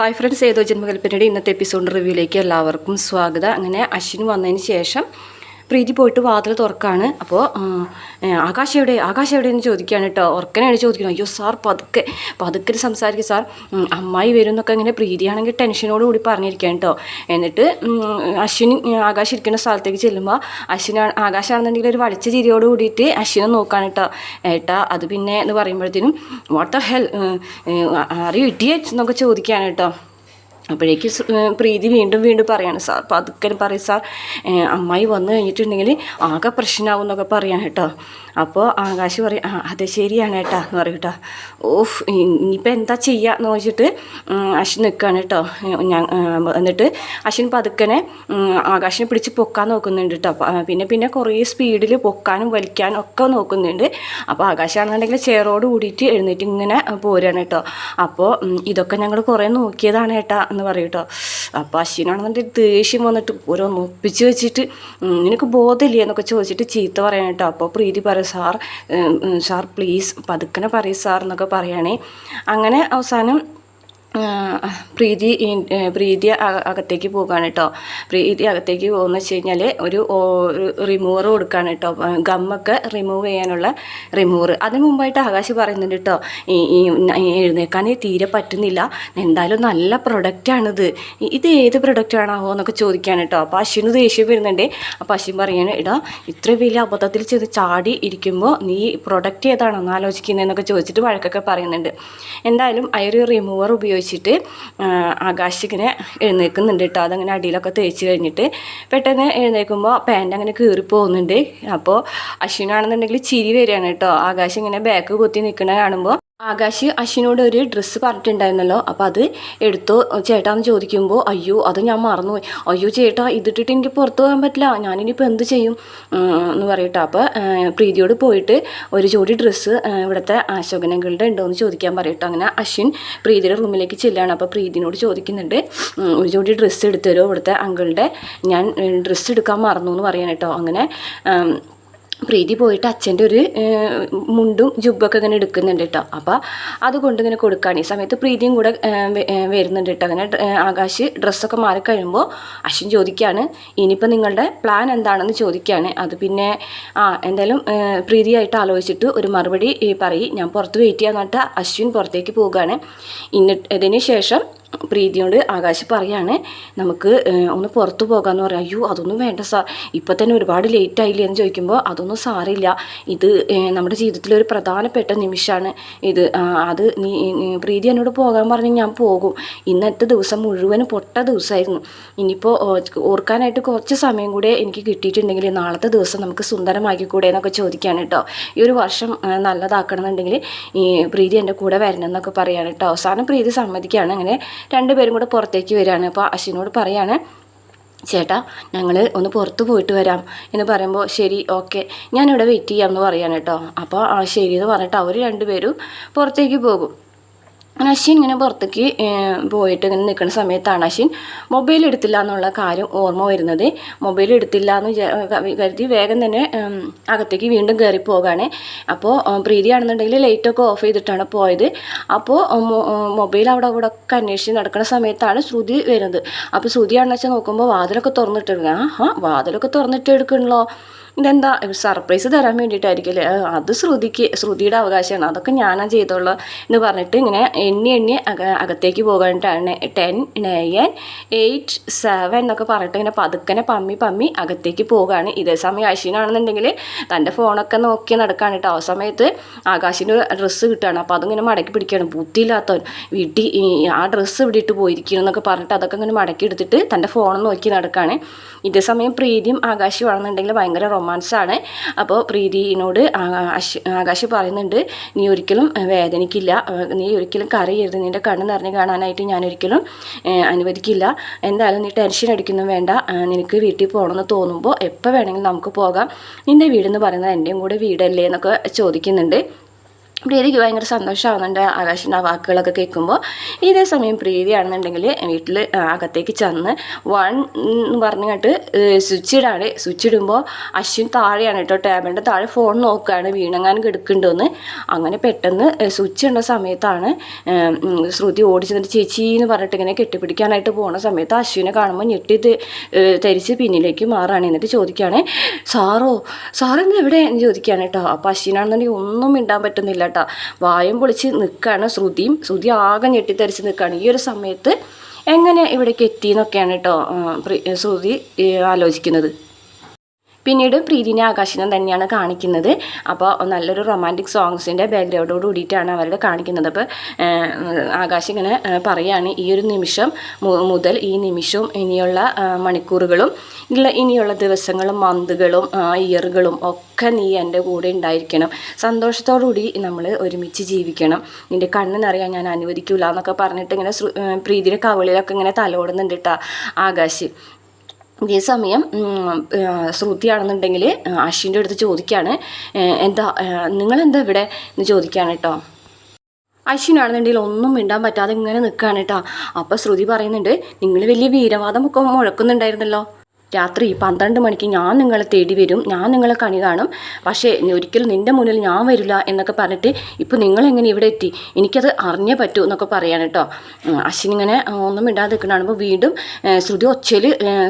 Hi friends ഏതോ ജന്മകൽപ്പനയുടെ ഇന്നത്തെ episode റിവ്യൂയിലേക്ക് എല്ലാവർക്കും സ്വാഗതം. അങ്ങനെ അശ്വിൻ വന്നതിന് ശേഷം പ്രീതി പോയിട്ട് വാതിൽ തുറക്കാണ്. അപ്പോൾ ആകാശ് എവിടെ? ആകാശ് എവിടെയെന്ന് ചോദിക്കുകയാണ് കേട്ടോ. ഉറക്കനാണ് ചോദിക്കുന്നത്. അയ്യോ സാർ പതുക്കെ പതുക്കെ സംസാരിക്കും സാർ. അമ്മായി വരും എന്നൊക്കെ ഇങ്ങനെ പ്രീതിയാണെങ്കിൽ ടെൻഷനോട് കൂടി പറഞ്ഞിരിക്കുകയാണ് കേട്ടോ. എന്നിട്ട് അശ്വിൻ ആകാശ് ഇരിക്കുന്ന സ്ഥലത്തേക്ക് ചെല്ലുമ്പോൾ അശ്വിനാണ് ആകാശാണെന്നുണ്ടെങ്കിൽ ഒരു വളിച്ച ചിരിയോട് കൂടിയിട്ട് അശ്വിനെ നോക്കാണ് കേട്ടോ. ഏട്ടാ അത് പിന്നെ എന്ന് പറയുമ്പോഴത്തേനും വാട്ട് ദ ഹെൽ അറിയൂ ഇട്ടിയറ്റ് എന്നൊക്കെ ചോദിക്കുകയാണ് കേട്ടോ. അപ്പോഴേക്ക് പ്രീതി വീണ്ടും വീണ്ടും പറയാണ് സാർ പതുക്കെ പറയും സാർ. അമ്മായി വന്നു കഴിഞ്ഞിട്ടുണ്ടെങ്കിൽ ആകെ പ്രശ്നമാവും എന്നൊക്കെ പറയാണ് കേട്ടോ. അപ്പോൾ ആകാശ് പറയും ആ അതെ ശരിയാണ് കേട്ടോ എന്ന് പറയും കേട്ടോ. ഓഫ് ഇനിയിപ്പോൾ എന്താ ചെയ്യുക എന്ന് ചോദിച്ചിട്ട് അശ്വിൻ നിൽക്കുകയാണ് കേട്ടോ. ഞാൻ എന്നിട്ട് അശ്വിൻ പതുക്കനെ ആകാശിനെ പിടിച്ച് പൊക്കാൻ നോക്കുന്നുണ്ട് കേട്ടോ. പിന്നെ പിന്നെ കുറേ സ്പീഡിൽ പൊക്കാനും വലിക്കാനും ഒക്കെ നോക്കുന്നുണ്ട്. അപ്പോൾ ആകാശാണെന്നുണ്ടെങ്കിൽ ചെയറോട് കൂടിയിട്ട് എഴുന്നേറ്റ് ഇങ്ങനെ പോരുകയാണ് കേട്ടോ. അപ്പോൾ ഇതൊക്കെ ഞങ്ങൾ കുറേ നോക്കിയതാണ് ഏട്ടാ. എന്ന് പറയും കേട്ടോ അപ്പോൾ അശ്വിനാണെന്നുണ്ടെങ്കിൽ ദേഷ്യം വന്നിട്ട് ഓരോന്ന് ഒപ്പിച്ച് വെച്ചിട്ട് നിനക്ക് ബോധമില്ലേ എന്നൊക്കെ ചോദിച്ചിട്ട് ചീത്ത പറയാൻ കേട്ടോ അപ്പോൾ പ്രീതി പറയും സാർ സാർ പ്ലീസ് പതുക്കനെ പറയും സാർ എന്നൊക്കെ പറയുകയാണേ. അങ്ങനെ അവസാനം പ്രീതി പ്രീതി അകത്തേക്ക് പോകുകയാണ് കേട്ടോ പ്രീതി അകത്തേക്ക് പോകുന്ന വെച്ച് കഴിഞ്ഞാൽ ഒരു റിമൂവർ കൊടുക്കുകയാണ് കേട്ടോ ഗമ്മൊക്കെ റിമൂവ് ചെയ്യാനുള്ള റിമൂവർ അതിന് മുമ്പായിട്ട് ആകാശ് പറയുന്നുണ്ട് കേട്ടോ ഈ ഈ ന- തീരെ പറ്റുന്നില്ല. എന്തായാലും നല്ല പ്രൊഡക്റ്റാണിത് ഇത് ഏത് പ്രൊഡക്റ്റാണാവോ എന്നൊക്കെ ചോദിക്കുകയാണ് കേട്ടോ അപ്പോൾ അശ്വിന് ദേഷ്യം വരുന്നുണ്ട്. അപ്പോൾ അശ്വിൻ പറയാണ് ഇടാ ഇത്ര വലിയ അബദ്ധത്തിൽ ചെന്ന് ചാടി ഇരിക്കുമ്പോൾ നീ പ്രൊഡക്റ്റ് ഏതാണെന്ന് ആലോചിക്കുന്നതെന്നൊക്കെ ചോദിച്ചിട്ട് വഴക്കൊക്കെ പറയുന്നുണ്ട്. എന്തായാലും ആ റിമൂവർ ഉപയോഗിച്ചിട്ട് ആ, ആകാശിങ്ങനെ എഴുന്നേൽക്കുന്നുണ്ട് കേട്ടോ അതങ്ങനെ അടിയിലൊക്കെ തേച്ച് കഴിഞ്ഞിട്ട് പെട്ടെന്ന് എഴുന്നേൽക്കുമ്പോൾ പാന്റ് അങ്ങനെ കീറി പോകുന്നുണ്ട്. അപ്പോൾ അശ്വിനാണെന്നുണ്ടെങ്കിൽ ചിരി വരികയാണ് കേട്ടോ ആകാശം ഇങ്ങനെ ബാക്ക് കുത്തി നിൽക്കണ കാണുമ്പോൾ ആകാശ് അശ്വിനോട് ഒരു ഡ്രസ്സ് പറഞ്ഞിട്ടുണ്ടായിരുന്നല്ലോ അപ്പോൾ അത് എടുത്തോ ചേട്ടാന്ന് ചോദിക്കുമ്പോൾ അയ്യോ അത് ഞാൻ മറന്നുപോയി. അയ്യോ ചേട്ടാ ഇതിട്ടിട്ട് എനിക്ക് പുറത്ത് പോകാൻ പറ്റില്ല. ഞാനിനിയിപ്പോൾ എന്ത് ചെയ്യും? എന്ന് പറയട്ടോ. അപ്പോൾ പ്രീതിയോട് പോയിട്ട് ഒരു ജോഡി ഡ്രസ്സ് ഇവിടുത്തെ അശോകനങ്ങളുടെ ഉണ്ടോ എന്ന് ചോദിക്കാൻ പറയട്ടോ. അങ്ങനെ അശ്വിൻ പ്രീതിയുടെ റൂമിലേക്ക് ചെല്ലുകയാണ് അപ്പോൾ പ്രീതിനോട് ചോദിക്കുന്നുണ്ട് ഒരു ജോഡി ഡ്രസ്സ് എടുത്തു തരുമോ ഇവിടുത്തെ അങ്കിളുടെ ഞാൻ ഡ്രസ്സ് എടുക്കാൻ മറന്നു എന്ന് പറയാൻ കേട്ടോ. അങ്ങനെ പ്രീതി പോയിട്ട് അച്ഛന്റെ ഒരു മുണ്ടും ജുബൊക്കെ ഇങ്ങനെ എടുക്കുന്നുണ്ട് കേട്ടോ അപ്പോൾ അതുകൊണ്ട് ഇങ്ങനെ കൊടുക്കുകയാണ് ഈ സമയത്ത് പ്രീതിയും കൂടെ വരുന്നുണ്ട് കേട്ടോ അങ്ങനെ ആകാശ് ഡ്രസ്സൊക്കെ മാറിക്കഴിയുമ്പോൾ അശ്വിൻ ചോദിക്കുകയാണ് ഇനിയിപ്പോൾ നിങ്ങളുടെ പ്ലാൻ എന്താണെന്ന് ചോദിക്കുകയാണ് അത് പിന്നെ ആ എന്തായാലും പ്രീതിയായിട്ട് ആലോചിച്ചിട്ട് ഒരു മറുപടി പറയും. ഞാൻ പുറത്ത് വെയിറ്റ് ചെയ്യാന്നിട്ട് അശ്വിൻ പുറത്തേക്ക് പോവുകയാണ് എന്നിട്ട് ഇതിന് ശേഷം പ്രീതിയോട് ആകാശ് പറയാണ് നമുക്ക് ഒന്ന് പുറത്തു പോകാമെന്ന് പറയാം. അയ്യോ അതൊന്നും വേണ്ട സാർ. ഇപ്പം തന്നെ ഒരുപാട് ലേറ്റ് ആയില്ലേ? എന്ന് ചോദിക്കുമ്പോൾ അതൊന്നും സാറില്ല. ഇത് നമ്മുടെ ജീവിതത്തിലെ ഒരു പ്രധാനപ്പെട്ട നിമിഷമാണ് ഇത് അത് നീ പ്രീതി എന്നോട് പോകാൻ പറഞ്ഞ് ഞാൻ പോകും. ഇന്നത്തെ ദിവസം മുഴുവനും പൊട്ട ദിവസമായിരുന്നു ഇനിയിപ്പോൾ ഓർക്കാനായിട്ട് കുറച്ച് സമയം കൂടെ എനിക്ക് കിട്ടിയിട്ടുണ്ടെങ്കിൽ നാളത്തെ ദിവസം നമുക്ക് സുന്ദരമാക്കിക്കൂടെ എന്നൊക്കെ ചോദിക്കുകയാണ് കേട്ടോ ഈ ഒരു വർഷം നല്ലതാക്കണം എന്നുണ്ടെങ്കിൽ ഈ പ്രീതി എന്റെ കൂടെ വരണം എന്നൊക്കെ പറയാണ് കേട്ടോ അവസാനം പ്രീതി സമ്മതിക്കുകയാണ് അങ്ങനെ രണ്ടുപേരും കൂടെ പുറത്തേക്ക് വരികയാണ്. അപ്പോൾ അശ്വിനോട് പറയാണ് ചേട്ടാ ഞങ്ങൾ ഒന്ന് പുറത്ത് പോയിട്ട് വരാം. എന്ന് പറയുമ്പോൾ ശരി ഓക്കെ ഞാനിവിടെ വെയിറ്റ് ചെയ്യാം എന്ന് പറയാണ് കേട്ടോ. അപ്പോൾ ആ ശരി എന്ന് പറഞ്ഞിട്ട് അവർ രണ്ടുപേരും പുറത്തേക്ക് പോകും. അങ്ങനെ അശ്വിൻ ഇങ്ങനെ പുറത്തേക്ക് പോയിട്ട് ഇങ്ങനെ നിൽക്കുന്ന സമയത്താണ് അശ്വിൻ മൊബൈൽ എടുത്തില്ല എന്നുള്ള കാര്യം ഓർമ്മ വരുന്നത്. മൊബൈൽ എടുത്തില്ല എന്ന് കരുതി വേഗം തന്നെ അകത്തേക്ക് വീണ്ടും കയറി പോകാണ്. അപ്പോൾ പ്രീതിയാണെന്നുണ്ടെങ്കിൽ ലൈറ്റൊക്കെ ഓഫ് ചെയ്തിട്ടാണ് പോയത്. അപ്പോൾ മൊബൈൽ അവിടെ അവിടെ ഒക്കെ അന്വേഷിച്ച് നടക്കുന്ന സമയത്താണ് ശ്രുതി വരുന്നത്. അപ്പോൾ ശ്രുതിയാണെന്ന് വെച്ചാൽ നോക്കുമ്പോൾ വാതിലൊക്കെ തുറന്നിട്ടെടുക്കുക ആ വാതിലൊക്കെ തുറന്നിട്ട് എടുക്കണല്ലോ ഇതെന്താ സർപ്രൈസ് തരാൻ വേണ്ടിയിട്ടായിരിക്കും അല്ലേ? അത് ശ്രുതിക്ക് ശ്രുതിയുടെ അവകാശമാണ്. അതൊക്കെ ഞാനാ ചെയ്തോളൂ എന്ന് പറഞ്ഞിട്ട് ഇങ്ങനെ എണ്ണി എണ്ണി അക അകത്തേക്ക് പോകാനായിട്ടാണ്. ടെൻ നയൻ എയ്റ്റ് സെവൻ എന്നൊക്കെ പറഞ്ഞിട്ട് ഇങ്ങനെ പതുക്കനെ പമ്മി പമ്മി അകത്തേക്ക് പോകുകയാണ് ഇതേ സമയം അശ്വിനാണെന്നുണ്ടെങ്കിൽ തന്റെ ഫോണൊക്കെ നോക്കി നടക്കുകയാണ് കേട്ടോ. ആ സമയത്ത് ആകാശിന്റെ ഡ്രസ്സ് കിട്ടുകയാണ്. അപ്പോൾ അതിങ്ങനെ മടക്കി പിടിക്കുകയാണ്. ബുദ്ധിയില്ലാത്തവൻ. വീട്ടിൽ ആ ഡ്രസ്സ് ഇവിടെ ഇട്ട് പോയിരിക്കണം എന്നൊക്കെ പറഞ്ഞിട്ട് അതൊക്കെ ഇങ്ങനെ മടക്കി എടുത്തിട്ട് തന്റെ ഫോൺ നോക്കി നടക്കുകയാണ് ഇതേ സമയം പ്രീതിയും ആകാശും ആണെന്നുണ്ടെങ്കിൽ ഭയങ്കര റൊമാൻസാണ് അപ്പോൾ പ്രീതിനോട് ആകാശ് ആകാശ് പറയുന്നുണ്ട് നീ ഒരിക്കലും വേദനിക്കില്ല. നീ ഒരിക്കലും കരയരുത്. നിന്റെ കണ്ണ് നിറഞ്ഞ് കാണാനായിട്ട് ഞാനൊരിക്കലും അനുവദിക്കില്ല. എന്തായാലും നീ ടെൻഷൻ അടിക്കുന്നു വേണ്ട. നിനക്ക് വീട്ടിൽ പോകണമെന്ന് തോന്നുമ്പോൾ എപ്പോൾ വേണമെങ്കിലും നമുക്ക് പോകാം. നിന്റെ വീടെന്ന് പറയുന്നത് എന്റെയും കൂടെ വീടല്ലേ? എന്നൊക്കെ ചോദിക്കുന്നുണ്ട്. പ്രീതിക്ക് ഭയങ്കര സന്തോഷമാവുന്നുണ്ട് ആകാശിന്റെ ആ വാക്കുകളൊക്കെ കേൾക്കുമ്പോൾ. ഇതേ സമയം പ്രീതിയാണെന്നുണ്ടെങ്കിൽ വീട്ടിൽ അകത്തേക്ക് ചെന്ന് വൺ എന്ന് പറഞ്ഞിട്ട് സ്വിച്ച് ഇടാണ് സ്വിച്ച് ഇടുമ്പോൾ അശ്വിൻ താഴെയാണ് കേട്ടോ. ടേബിളിന്റെ താഴെ ഫോൺ നോക്കുകയാണ്. വീണങ്ങാനും കിടക്കുന്നുണ്ടോയെന്ന് അങ്ങനെ പെട്ടെന്ന് സ്വിച്ച് ഇടുന്ന സമയത്താണ് ശ്രുതി ഓടിച്ചു ചെന്നിട്ട് ചേച്ചി എന്ന് പറഞ്ഞിട്ട് ഇങ്ങനെ കെട്ടിപ്പിടിക്കാനായിട്ട് പോകുന്ന സമയത്ത് അശ്വിനെ കാണുമ്പോൾ ഞെട്ടി തെ- ഏ, പിന്നിലേക്ക് മാറാണ് എന്നിട്ട് ചോദിക്കുകയാണ് സാറോ സാറെന്താ എവിടെ എന്ന് ചോദിക്കുകയാണ് കേട്ടോ. അപ്പോൾ അശ്വിനാണെന്നുണ്ടെങ്കിൽ ഒന്നും മിണ്ടാൻ പറ്റുന്നില്ല. കേട്ടോ. വായും പൊളിച്ച് നിൽക്കുകയാണ് ശ്രുതിയും ശ്രുതി ആകെ ഞെട്ടിത്തെറിച്ച് നിൽക്കുകയാണ് ഈ ഒരു സമയത്ത് എങ്ങനെ ഇവിടേക്ക് എത്തി എന്നൊക്കെയാണ് കേട്ടോ ശ്രുതി ആലോചിക്കുന്നത്. പിന്നീട് പ്രീതിനെ ആകാശിനെ തന്നെയാണ് കാണിക്കുന്നത്. അപ്പോൾ നല്ലൊരു റൊമാന്റിക് സോങ്സിന്റെ ബാക്ക്ഗ്രൗണ്ടോട് കൂടിയിട്ടാണ് അവരുടെ കാണിക്കുന്നത്. അപ്പോൾ ആകാശ് ഇങ്ങനെ പറയുകയാണ് ഈ ഒരു നിമിഷം മുതൽ ഈ നിമിഷവും ഇനിയുള്ള മണിക്കൂറുകളും ഇനിയുള്ള ദിവസങ്ങളും മന്തുകളും ഇയറുകളും ഒക്കെ നീ എന്റെ കൂടെ ഉണ്ടായിരിക്കണം. സന്തോഷത്തോടുകൂടി നമ്മൾ ഒരുമിച്ച് ജീവിക്കണം. നിന്റെ കണ്ണിനറിയാൻ ഞാൻ അനുവദിക്കില്ല എന്നൊക്കെ പറഞ്ഞിട്ട് ഇങ്ങനെ പ്രീതിയുടെ കവളിലൊക്കെ ഇങ്ങനെ തലോടുന്നുണ്ട് കേട്ടോ ആകാശ്. ഇതേ സമയം ഉം, ആ, ശ്രുതിയാണെന്നുണ്ടെങ്കിൽ അശ്വിന്റെ അടുത്ത് ചോദിക്കുകയാണ് "ഏ, എന്താ നിങ്ങളെന്താ ഇവിടെ എന്ന് ചോദിക്കുകയാണ് കേട്ടോ അശ്വിനാണെന്നുണ്ടെങ്കിൽ ഒന്നും മിണ്ടാൻ പറ്റാതെ ഇങ്ങനെ നിൽക്കുകയാണ് കേട്ടോ അപ്പോൾ ശ്രുതി പറയുന്നുണ്ട് നിങ്ങൾ വലിയ വീരവാദം ഒക്കെ മുഴക്കുന്നുണ്ടായിരുന്നല്ലോ? രാത്രി പന്ത്രണ്ട് മണിക്ക് ഞാൻ നിങ്ങളെ തേടി വരും. ഞാൻ നിങ്ങളെ കണി കാണും. പക്ഷേ ഒരിക്കലും നിന്റെ മുന്നിൽ ഞാൻ വരില്ല എന്നൊക്കെ പറഞ്ഞിട്ട് ഇപ്പോൾ നിങ്ങളെങ്ങനെ ഇവിടെ എത്തി? എനിക്കത് അറിഞ്ഞേ പറ്റൂ എന്നൊക്കെ പറയാണ് കേട്ടോ അശ്വിൻ ഇങ്ങനെ ഒന്നും ഇടാതെ നിൽക്കണാകുമ്പോൾ വീണ്ടും ശ്രുതി ഒച്ചയിൽ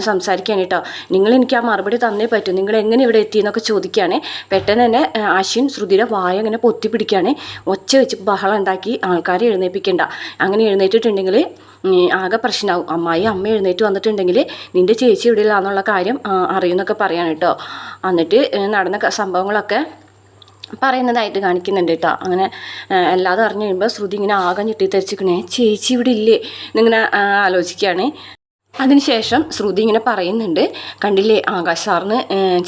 സംസാരിക്കുകയാണ് കേട്ടോ നിങ്ങൾ എനിക്ക് ആ മറുപടി തന്നേ പറ്റൂ. നിങ്ങൾ എങ്ങനെ ഇവിടെ എത്തി? എന്നൊക്കെ ചോദിക്കുകയാണ് പെട്ടെന്ന് തന്നെ അശ്വിൻ ശ്രുതിയുടെ വായ ഇങ്ങനെ പൊത്തിപ്പിടിക്കുകയാണ് ഒച്ച വെച്ച് ബഹളം ഉണ്ടാക്കി ആൾക്കാരെ എഴുന്നേൽപ്പിക്കണ്ട. അങ്ങനെ എഴുന്നേറ്റിട്ടുണ്ടെങ്കിൽ ആകെ പ്രശ്നമാവും അമ്മായി അമ്മ എഴുന്നേറ്റ് വന്നിട്ടുണ്ടെങ്കിൽ നിന്റെ ചേച്ചി എവിടെയില്ലാന്നുള്ള കാര്യം അറിയുന്നൊക്കെ പറയാൻ കേട്ടോ. എന്നിട്ട് നടന്ന സംഭവങ്ങളൊക്കെ പറയുന്നതായിട്ട് കാണിക്കുന്നുണ്ട് കേട്ടോ. അങ്ങനെ എല്ലാതും അറിഞ്ഞു കഴിയുമ്പോൾ ശ്രുതി ഇങ്ങനെ ആകെ ഞെട്ടിത്തെറിച്ചിക്കണേ ചേച്ചി ഇവിടെ ഇല്ലേ എന്നിങ്ങനെ ആലോചിക്കുകയാണ്. അതിനുശേഷം ശ്രുതി ഇങ്ങനെ പറയുന്നുണ്ട് കണ്ടില്ലേ ആകാശ് സാറിന്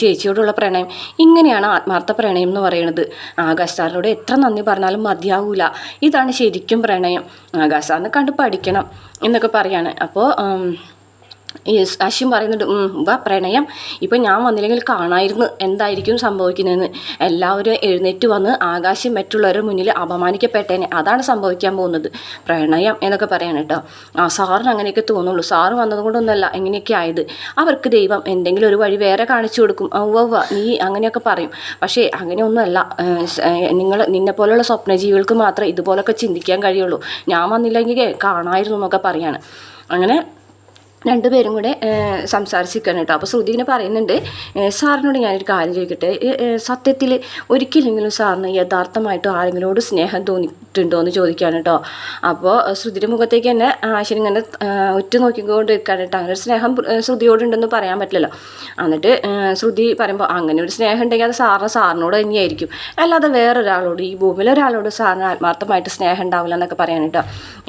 ചേച്ചിയോടുള്ള പ്രണയം? ഇങ്ങനെയാണ് ആത്മാർത്ഥ പ്രണയം എന്ന് പറയുന്നത് ആകാശ് സാറിനോട് എത്ര നന്ദി പറഞ്ഞാലും മതിയാവൂല. ഇതാണ് ശരിക്കും പ്രണയം. ആകാശ് സാറിനെ കണ്ട് പഠിക്കണം എന്നൊക്കെ പറയാണ്. അപ്പോൾ അശ്വിൻ പറയുന്നുണ്ട് "ഉം, വാ പ്രണയം. ഇപ്പം ഞാൻ വന്നില്ലെങ്കിൽ കാണായിരുന്നു എന്തായിരിക്കും സംഭവിക്കുന്നതെന്ന്. എല്ലാവരും എഴുന്നേറ്റ് വന്ന് ആകാശം മറ്റുള്ളവരുടെ മുന്നിൽ അപമാനിക്കപ്പെട്ടേനെ. അതാണ് സംഭവിക്കാൻ പോകുന്നത്. പ്രണയം എന്നൊക്കെ പറയാണ് കേട്ടോ. ആ സാറിന് അങ്ങനെയൊക്കെ തോന്നുള്ളൂ. സാറ് വന്നതുകൊണ്ടൊന്നല്ല എങ്ങനെയൊക്കെ ആയത്. അവർക്ക് ദൈവം എന്തെങ്കിലും ഒരു വഴി വേറെ കാണിച്ചു കൊടുക്കും. ഔവ്വ നീ അങ്ങനെയൊക്കെ പറയും. പക്ഷേ അങ്ങനെയൊന്നുമല്ല. നിങ്ങൾ നിന്നെ പോലെയുള്ള സ്വപ്നജീവികൾക്ക് മാത്രമേ ഇതുപോലൊക്കെ ചിന്തിക്കാൻ കഴിയുള്ളൂ. ഞാൻ വന്നില്ലെങ്കിൽ കാണായിരുന്നു എന്നൊക്കെ പറയാണ്. അങ്ങനെ രണ്ടുപേരും കൂടെ സംസാരിച്ചിരിക്കണം കേട്ടോ. അപ്പോൾ ശ്രുതി ഇങ്ങനെ പറയുന്നുണ്ട് സാറിനോട് ഞാനൊരു കാര്യം ചോദിക്കട്ടെ? സത്യത്തിൽ ഒരിക്കലെങ്കിലും സാറിന് യഥാർത്ഥമായിട്ട് ആരെങ്കിലോട് സ്നേഹം തോന്നിയിട്ടുണ്ടോ എന്ന് ചോദിക്കുകയാണ് കേട്ടോ അപ്പോൾ ശ്രുതിയുടെ മുഖത്തേക്ക് തന്നെ ആശയം ഇങ്ങനെ ഉറ്റു നോക്കിക്കൊണ്ട് നിൽക്കുകയാണ് കേട്ടോ അങ്ങനെ ഒരു സ്നേഹം ശ്രുതിയോടുണ്ടെന്ന് പറയാൻ പറ്റില്ലല്ലോ. എന്നിട്ട് ശ്രുതി പറയുമ്പോൾ അങ്ങനെ ഒരു സ്നേഹം ഉണ്ടെങ്കിൽ അത് സാറിന് സാറിനോട് തന്നെയായിരിക്കും. അല്ലാതെ വേറൊരാളോട് ഈ ഭൂമിയിൽ ഒരാളോട് സാറിന് ആത്മാർത്ഥമായിട്ട് സ്നേഹം ഉണ്ടാവില്ല എന്നൊക്കെ പറയാൻ കേട്ടോ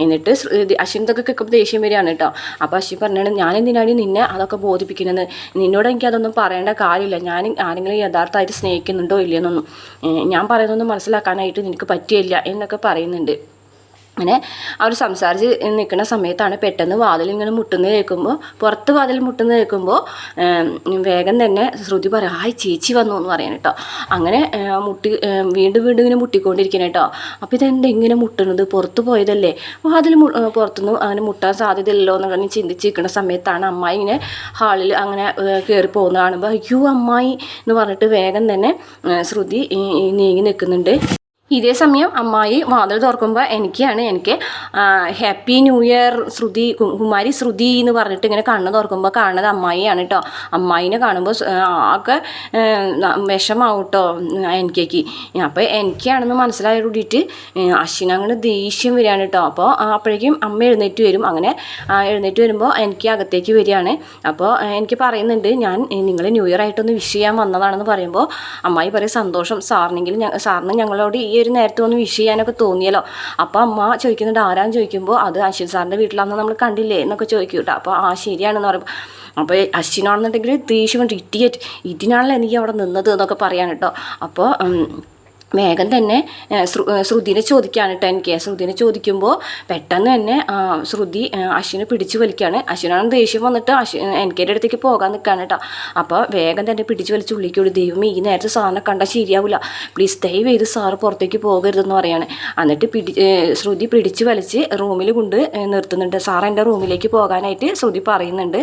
എന്നിട്ട് ശ്രുതി അശ്വിനൊക്കെ കേൾക്കുമ്പോൾ ദേഷ്യം വരികയാണ് കേട്ടോ അപ്പോൾ അശ്വിൻ പറഞ്ഞാണ് ഞാൻ എന്തിനാണ് നിന്നെ അതൊക്കെ ബോധിപ്പിക്കുന്നത്? നിന്നോട് എനിക്ക് അതൊന്നും പറയേണ്ട കാര്യമില്ല. ഞാൻ ആരെങ്കിലും യഥാർത്ഥമായിട്ട് സ്നേഹിക്കുന്നുണ്ടോ ഇല്ലയെന്നൊന്നും. ഞാൻ പറയുന്നൊന്നും മനസ്സിലാക്കാനായിട്ട് നിനക്ക് പറ്റിയില്ല എന്നൊക്കെ പറയുന്നുണ്ട്. അങ്ങനെ അവർ സംസാരിച്ച് നിൽക്കുന്ന സമയത്താണ് പെട്ടെന്ന് വാതിൽ ഇങ്ങനെ മുട്ടുന്നത് കേൾക്കുമ്പോൾ പുറത്ത് വാതിൽ മുട്ടുന്നത് കേൾക്കുമ്പോൾ വേഗം തന്നെ ശ്രുതി പറയാം ഹായ് ചേച്ചി വന്നു എന്ന് പറയാൻ കേട്ടോ. അങ്ങനെ മുട്ടി വീണ്ടും വീണ്ടും ഇങ്ങനെ മുട്ടിക്കൊണ്ടിരിക്കണം കേട്ടോ. അപ്പോൾ ഇതെന്താ ഇങ്ങനെ മുട്ടുന്നത്? പുറത്ത് പോയതല്ലേ? വാതിൽ പുറത്തുനിന്ന് അങ്ങനെ മുട്ടാൻ സാധ്യതയില്ലല്ലോ എന്ന് പറഞ്ഞ് ചിന്തിച്ചിരിക്കുന്ന സമയത്താണ് അമ്മായി ഇങ്ങനെ ഹാളിൽ അങ്ങനെ കയറി പോകുന്ന കാണുമ്പോൾ അയ്യോ അമ്മായി എന്ന് പറഞ്ഞിട്ട് വേഗം തന്നെ ശ്രുതി നീങ്ങി നിൽക്കുന്നുണ്ട്. ഇതേ സമയം അമ്മായി വാതിൽ തുറക്കുമ്പോൾ എനിക്കാണ് എനിക്ക് happy new year Shruti Kumari Shruti എന്ന് പറഞ്ഞിട്ട് ഇങ്ങനെ കണ്ണ് തുറക്കുമ്പോൾ കാണുന്നത് അമ്മായിയാണ് കേട്ടോ അമ്മായിനെ കാണുമ്പോൾ ആകെ വിഷമാവും കേട്ടോ എനിക്കേക്ക്. അപ്പോൾ എനിക്കാണെന്ന് മനസ്സിലായ കൂടിയിട്ട് അശ്വിനങ്ങനെ ദേഷ്യം വരികയാണ് കേട്ടോ അപ്പോൾ അപ്പോഴേക്കും അമ്മ എഴുന്നേറ്റ് വരും. അങ്ങനെ എഴുന്നേറ്റ് വരുമ്പോൾ എനിക്ക് അകത്തേക്ക് വരികയാണ്. അപ്പോൾ എനിക്ക് പറയുന്നുണ്ട് ഞാൻ നിങ്ങൾ ന്യൂ ഇയർ ആയിട്ടൊന്ന് വിഷ് ചെയ്യാൻ വന്നതാണെന്ന് പറയുമ്പോൾ അമ്മായി പറയും സന്തോഷം സാറിനെങ്കിലും സാറിന് ഞങ്ങളോട് ഈ ഒരു നേരത്തെ ഒന്ന് വിഷ് ചെയ്യാനൊക്കെ തോന്നിയല്ലോ. അപ്പോൾ അമ്മ ചോദിക്കുന്നുണ്ട് ആരാന്ന് ചോദിക്കുമ്പോൾ അത് അശ്വിൻ സാറിന്റെ വീട്ടിലാണെന്ന് നമ്മൾ കണ്ടില്ലേ? എന്നൊക്കെ ചോദിക്കും കേട്ടോ. അപ്പോൾ ആ ശരിയാണെന്ന് പറയുമ്പോൾ അപ്പോൾ അശ്വിനാണെന്നുണ്ടെങ്കിൽ ദേഷ്യം കൊണ്ട് ഇറ്റിയറ്റ് ഇതിനാണല്ലോ എനിക്ക് അവിടെ നിന്നത്? എന്നൊക്കെ പറയാൻ കേട്ടോ. അപ്പോൾ വേഗം തന്നെ ശ്രുതിനെ ചോദിക്കുകയാണ് കേട്ടോ എനിക്ക് ശ്രുതിനെ ചോദിക്കുമ്പോൾ പെട്ടെന്ന് തന്നെ ശ്രുതി അശ്വിനെ പിടിച്ചു വലിക്കുകയാണ് അശ്വിനാണ് ദേഷ്യം വന്നിട്ട് അശ്വ എന്റെ അടുത്തേക്ക് പോകാൻ നിൽക്കുകയാണ് കേട്ടോ അപ്പോൾ വേഗം തന്നെ പിടിച്ചു വലിച്ച് ഉള്ളിക്കൂടി ദൈവം ഈ നേരത്തെ സാറിനെ കണ്ടാൽ ശരിയാവില്ല പ്ലീസ് ദയവ് ചെയ്ത് സാറ് പുറത്തേക്ക് പോകരുതെന്ന് പറയാണ്. എന്നിട്ട് പിടി ശ്രുതി പിടിച്ചു വലിച്ച് റൂമിൽ കൊണ്ട് നിർത്തുന്നുണ്ട്. സാർ എന്റെ റൂമിലേക്ക് പോകാനായിട്ട് ശ്രുതി പറയുന്നുണ്ട്.